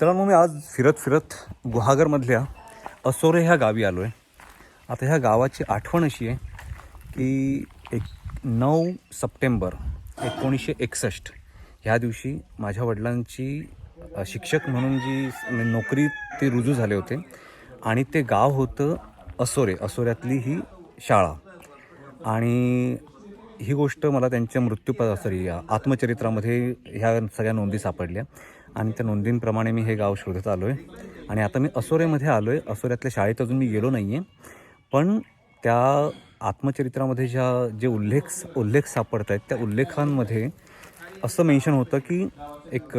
मित्रांनो मी आज फिरत फिरत गुहागरमधल्या असोरे ह्या गावी आलो आहे आता ह्या गावाची आठवण अशी आहे की एक नऊ सप्टेंबर एकोणीसशे एकसष्ट ह्या दिवशी माझ्या वडिलांची शिक्षक म्हणून जी म्हणजे नोकरी ते रुजू झाले होते आणि ते गाव होतं असोरे. असोऱ्यातली ही शाळा. आणि ही गोष्ट मला त्यांच्या मृत्यू सॉरी आत्मचरित्रामध्ये ह्या सगळ्या नोंदी सापडल्या. आणि त्या नोंदींप्रमाणे मी हे गाव शोधत आलो आहे आणि आता मी असोरेमध्ये आलो आहे असोऱ्यातल्या शाळेत अजून मी गेलो नाही आहे पण त्या आत्मचरित्रामध्ये ज्या जे उल्लेख उल्लेख सापडत आहेत त्या उल्लेखांमध्ये असं मेन्शन होतं की एक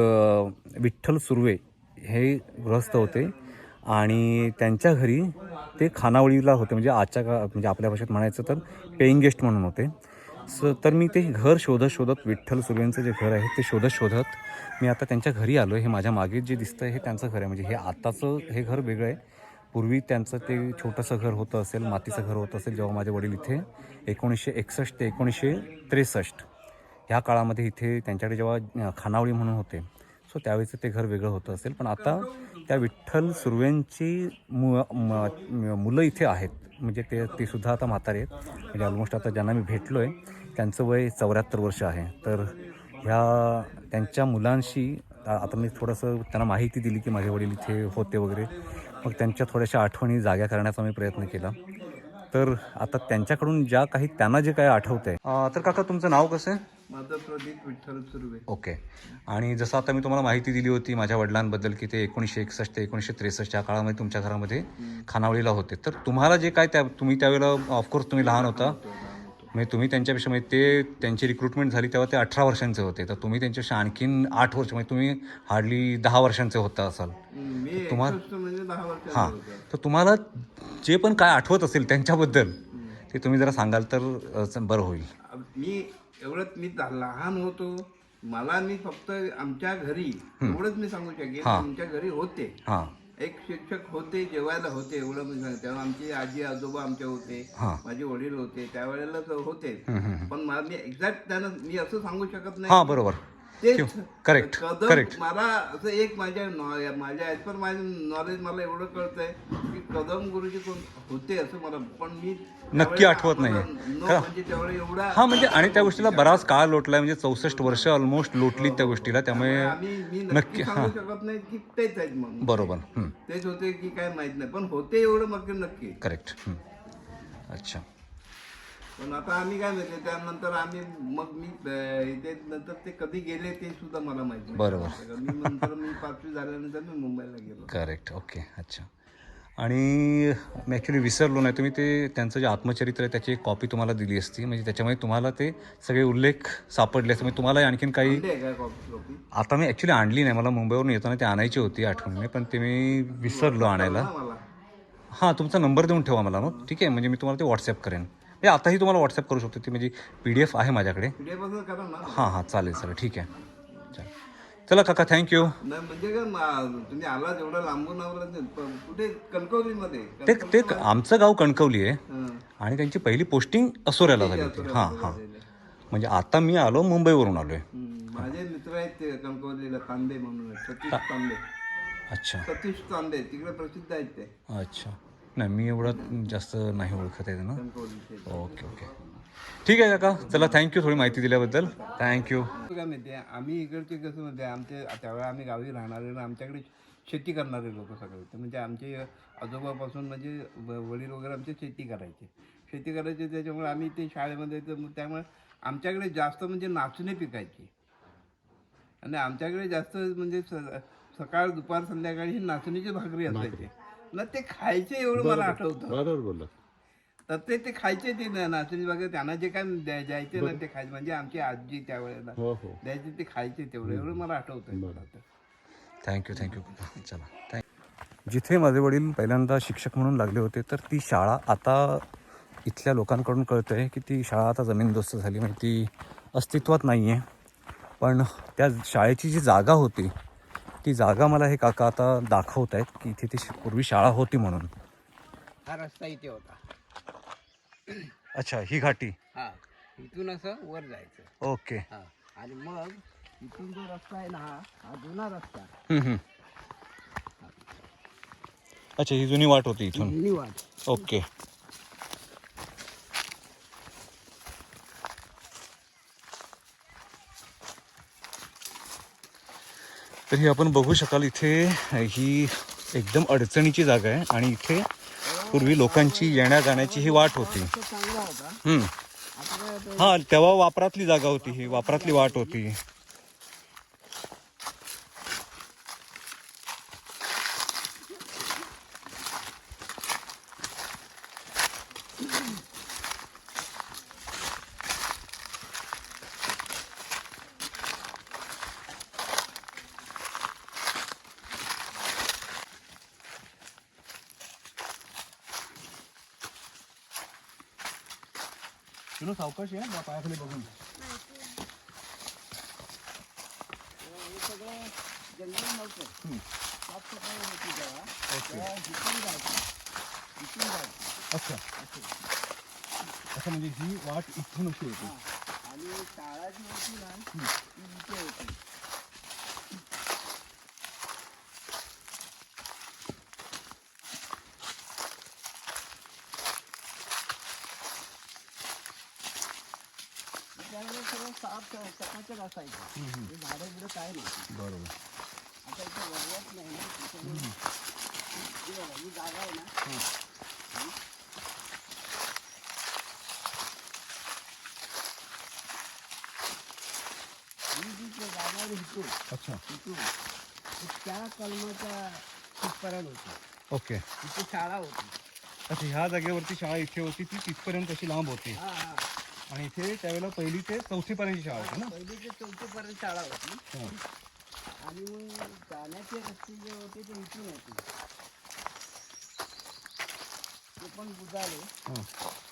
विठ्ठल सुर्वे हे गृहस्थ होते. आणि त्यांच्या घरी ते खानावळीला होते. म्हणजे आजच्या का म्हणजे आपल्या भाषेत म्हणायचं तर पेईंग गेस्ट म्हणून होते. स तर मी ते घर शोधत शोधत विठ्ठल सुर्वेंचं जे घर आहे ते शोधत शोधत मी आता त्यांच्या घरी आलो आहे हे माझ्या मागे जे दिसतं हे त्यांचं घर आहे. म्हणजे हे आताचं हे घर वेगळं आहे. पूर्वी त्यांचं ते छोटंसं घर होतं असेल मातीचं घर होतं असेल जेव्हा माझे वडील इथे एकोणीसशे एकसष्ट ते एकोणीसशे त्रेसष्ट ह्या काळामध्ये इथे त्यांच्याकडे जेव्हा खानावळी म्हणून होते सो त्यावेळेचं ते घर वेगळं होतं असेल. पण आता त्या विठ्ठल सुर्वेंची मु म- मुलं इथे आहेत. म्हणजे ते ते सुद्धा आता म्हातारे आहेत. म्हणजे ऑलमोस्ट आता ज्यांना मी भेटलो आहे त्यांचं वय चौऱ्याहत्तर वर्ष आहे. तर ह्या त्यांच्या मुलांशी आता मी थोडंसं त्यांना माहिती दिली की माझे वडील इथे होते वगैरे. मग त्यांच्या थोड्याशा आठवणी जाग्या करण्याचा मी प्रयत्न केला. तर आता त्यांच्याकडून ज्या काही त्यांना जे काही आठवत आहे तर काका तुमचं नाव कसं? आहे माझं प्रदीप विठ्ठल सुर्वे. ओके. आणि जसं आता मी तुम्हाला माहिती दिली होती माझ्या वडिलांबद्दल की ते एकोणीसशे एकसष्ट ते एकोणीसशे त्रेसष्ट या काळामध्ये तुमच्या घरामध्ये खानावळीला होते. तर तुम्हाला जे काय त्या तुम्ही त्यावेळेला ऑफकोर्स तुम्ही लहान होता. म्हणजे तुम्ही त्यांच्यापेक्षा म्हणजे ते त्यांची रिक्रुटमेंट झाली तेव्हा ते अठरा वर्षांचे होते. तर तुम्ही त्यांच्यापेक्षा आणखीन आठ वर्ष म्हणजे तुम्ही हार्डली दहा वर्षांचे होता असाल. मी तुम्हा- एकसष्ट म्हणजे हां. तर तुम्हाला जे पण काय आठवत असेल त्यांच्याबद्दल ते तुम्ही जरा सांगाल तर बरं होईल. मी एवढंच मी लहान होतो. मला मी फक्त आमच्या घरी एवढंच मी सांगू शकेन. आमच्या घरी होते. हां. एक शिक्षक होते जेवायला होते एवढं मी सांगते तेव्हा आमची आजी आजोबा आमच्या होते हां. माझे वडील होते त्यावेळेला तर होते हम्म, हम्म. पण मला मी एक्झॅक्ट त्यांना मी असं सांगू शकत हां नाही बरोबर तेच करेक्ट कदम करेक्ट मला असं एक माझ्या नॉ- माझ्या ॲज पर माझं नॉलेज मला एवढं कळतंय की कदम गुरुजी कोण होते असं मला पण मी नक्की आठवत नाहीये. आम्हाला म्हणजे त्यावेळी एवढा हा म्हणजे आणि त्या गोष्टीला बराच काळ लोटलाय म्हणजे चौसष्ट वर्ष ऑलमोस्ट लोटली त्या गोष्टीला त्यामुळे आम्ही मी नक्की नक्की सांगू शकत नाही की तेच आहेत म्हणून. बरोबर. तेच होते की काय माहीत नाही पण होते एवढं मग नक्की. करेक्ट हं. अच्छा. पण आता आम्ही काय माहिती त्यानंतर आम्ही मग मी इथे नंतर ते कधी गेले ते सुद्धा मला माहीत नाही. बरोबर. मी नंतर मी पाचवी झाल्यानंतर मी मुंबईला गेलो. करेक्ट ओके अच्छा. आणि मी ॲक्च्युली विसरलो नाही. तुम्ही ते त्यांचं जे आत्मचरित्र आहे त्याची एक कॉपी तुम्हाला दिली असती. म्हणजे त्याच्यामुळे तुम्हाला ते सगळे उल्लेख सापडले असते. म्हणजे तुम्हाला आणखीन काही कुठे आहे आता मी ॲक्च्युली आणली नाही. मला मुंबईवरून येताना ती आणायची होती आठवणीने पण ते मी विसरलो आणायला. मला. हां तुमचा नंबर देऊन ठेवा मला मग. ठीक आहे. म्हणजे मी तुम्हाला ते व्हॉट्सअप करेन. म्हणजे आताही तुम्हाला व्हॉट्सअप करू शकतो. ती म्हणजे पी डी एफ आहे माझ्याकडे हां हां चालेल चालेल. ठीक आहे. चालेल चला काका थँक्यू म्हणजे तुम्ही आला जेवढा लांबून कुठे कणकवलीमध्ये? ते ते आमचं गाव कणकवली आहे. हं. आणि त्यांची पहिली पोस्टिंग असोऱ्याला झाली होती. हां हां. म्हणजे आता मी आलो मुंबईवरून आलो आहे हं. माझे मित्र आहेत कणकवलीला तांबे म्हणून. सतीश तांबे. अच्छा. सतीश तांबे तिकडे प्रसिद्ध आहेत ते. अच्छा. नाही मी एवढं जास्त नाही ओळखत आहे ना ओके ओके. ठीक आहे काका चला थँक्यू थोडी माहिती दिल्याबद्दल. थँक्यू काय माहिती आहे आम्ही इकडचे कसं म्हणजे आमचे त्यावेळेला आम्ही गावी राहणारे ना आमच्याकडे शेती करणारे लोक सगळे तर म्हणजे आमचे आजोबापासून म्हणजे वडील वगैरे आमचे शेती करायचे. शेती करायचे त्याच्यामुळे आम्ही ते शाळेमध्ये तर मग त्यामुळे आमच्याकडे जास्त म्हणजे नाचणी पिकायची. आणि आमच्याकडे जास्त म्हणजे स- सकाळ दुपार संध्याकाळी ही नाचणीची भाकरी असायची. ना ते खायचे एवढं मला आठवतं. बरोबर बोलला. तर ते ते खायचे ते ना- नाचणी वगैरे त्यांना जे काय द्या- द्यायचे ना ते खायचे. म्हणजे आमची आजी त्यावेळेला हो हो. द्यायचे ते खायचे तेवढं. एवढं मला आठवतं थँक्यू थँक्यू चला. थँक जिथे माझे वडील पहिल्यांदा शिक्षक म्हणून लागले होते तर ती शाळा आता इथल्या लोकांकडून कळतं आहे की ती शाळा आता जमीनदोस्त झाली. म्हणजे ती अस्तित्वात नाही आहे पण त्या शाळेची जी जागा होती ती जागा मला हे काका आता दाखवत आहेत की इथे ती पूर्वी शाळा होती म्हणून. हा रस्ता इथे होता. अच्छा ही घाटी. हा इथून असं वर जायचं. ओके. हा आणि मग इथून जो रस्ता आहे ना हा हा जुना रस्ता. हम्म. अच्छा ही जुनी वाट होती इथून. जुनी वाट. ओके. तर ही आपण बघू शकाल इथे ही एकदम अडचणीची जागा आहे आणि इथे पूर्वी लोकांची येण्या जाण्याची ही वाट होती. हा तेव्हा वापरातली जागा होती ही वापरातली वाट होती. तुला सावकाश आहे पायाखाली बघून हे सगळं जंगल नव्हतं साफसफाई होती तेव्हा तेव्हा इथून जायचं इथून जायचं अच्छा अच्छा म्हणजे ही वाट इथून अशी होती आणि शाळा जी होती ना ती इथे होती त्यावेळेला सगळं साफ़ चकाचक असायचं हे झाडं बिडं काय नव्हती बरोबर. आता इथे वळवत नाही ना त्याच्यामुळे ही बघा, ही जागा आहे ना. ही. जी अच्छा. त्या कलमाच्या तिथपर्यंत होती. ओके. शाळा होती. अच्छा ह्या जागेवरती शाळा इथे होती ती तिथपर्यंत अशी लांब होती. हा हा. आणि इथे त्यावेळेला पहिली ते चौथी पर्यंतची शाळा होती ना? पहिली ते चौथीपर्यंत शाळा होती. हा. आणि मग जाण्याचे रस्ते जे होते ते इथून होते. ते पण बुजाले. हा.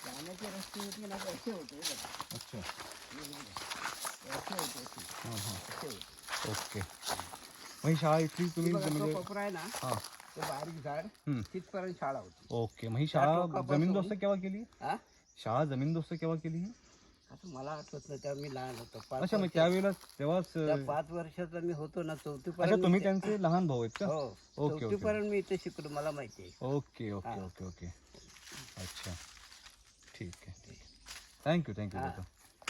जाण्याचे रस्ते होते ना असे होते बघा. अच्छा. हे बघा. असे होते असे हां हां. असे होते. ओके. मग ही शाळा इथली तुम्ही बघा, तो म्हणजे आहे ना हां. तो बारीक झाड हम्म. तिथपर्यंत शाळा होती. ओके. मग ही शाळा टोकापासून- जमीनदोस्त केव्हा केली? हा? शाळा जमीनदोस्त केव्हा केली ही? मला आठवत नाही तेव्हा मी लहान होतो. पाच अच्छा मग वर्ष- त्यावेळेला तेव्हाच त्या अं, पाच वर्षाचा मी होतो ना चौथी अच्छा तुम्ही त्यांचे लहान भाऊ आहेत का? हो ओके, ओके. चौथी पर्यंत मी इथे शिकलो मला माहिती आहे. ओके ओके हा. Okay okay. अच्छा. ठीक आहे ठीक थँक्यू थँक्यू हा.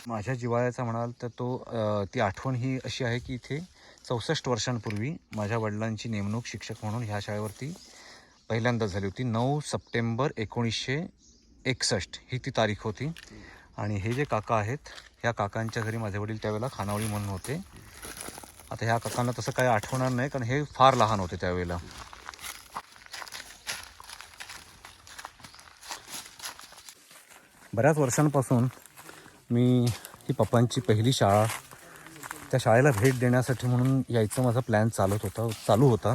माझ्या जिवाळ्याचा म्हणाल तर तो अ, ती आठवण ही अशी आहे की इथे चौसष्ट वर्षांपूर्वी माझ्या वडिलांची नेमणूक शिक्षक म्हणून ह्या शाळेवरती पहिल्यांदा झाली होती. नऊ सप्टेंबर एकोणीसशे एकसष्ट. ही ती तारीख होती. आणि हे जे काका आहेत ह्या काकांच्या घरी माझे वडील त्यावेळेला खानावळी म्हणून होते. आता ह्या काकांना तसं काही आठवणार नाही कारण हे फार लहान होते त्यावेळेला. बऱ्याच वर्षांपासून मी ही पप्पांची पहिली शाळा त्या शाळेला भेट देण्यासाठी म्हणून यायचं माझा प्लॅन चालत होता चालू होता.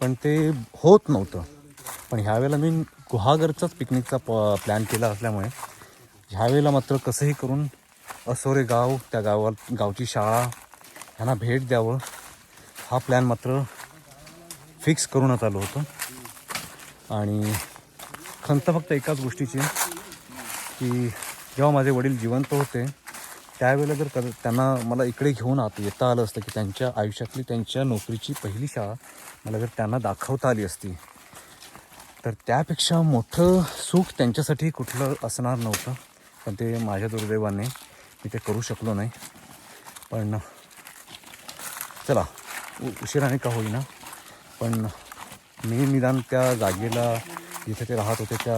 पण ते होत नव्हतं. पण ह्यावेळेला मी गुहागरचाच पिकनिकचा प प्लॅन केला असल्यामुळे ह्यावेळेला मात्र कसंही करून असोरे गाव त्या गावा गावची शाळा ह्यांना भेट द्यावं. हा प्लॅन मात्र फिक्स करूनच आलो होतो. आणि खंत फक्त एकाच गोष्टीची की जेव्हा माझे वडील जिवंत होते त्यावेळेला जर कदा त्यांना मला इकडे घेऊन आत येता आलं असतं की त्यांच्या आयुष्यातली त्यांच्या नोकरीची पहिली शाळा मला जर त्यांना दाखवता आली असती तर त्यापेक्षा मोठं सुख त्यांच्यासाठी कुठलं असणार नव्हतं. पण ते माझ्या दुर्दैवाने मी ते करू शकलो नाही. पण चला उ उशिराने का होईना. पण मी निदान त्या जागेला जिथे ते राहत होते त्या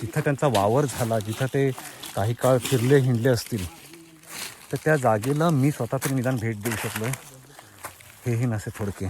जिथं त्यांचा वावर झाला जिथं ते काही काळ फिरले हिंडले असतील तर त्या जागेला मी स्वतः तरी निदान भेट देऊ शकलो. हेही नसे थोडके.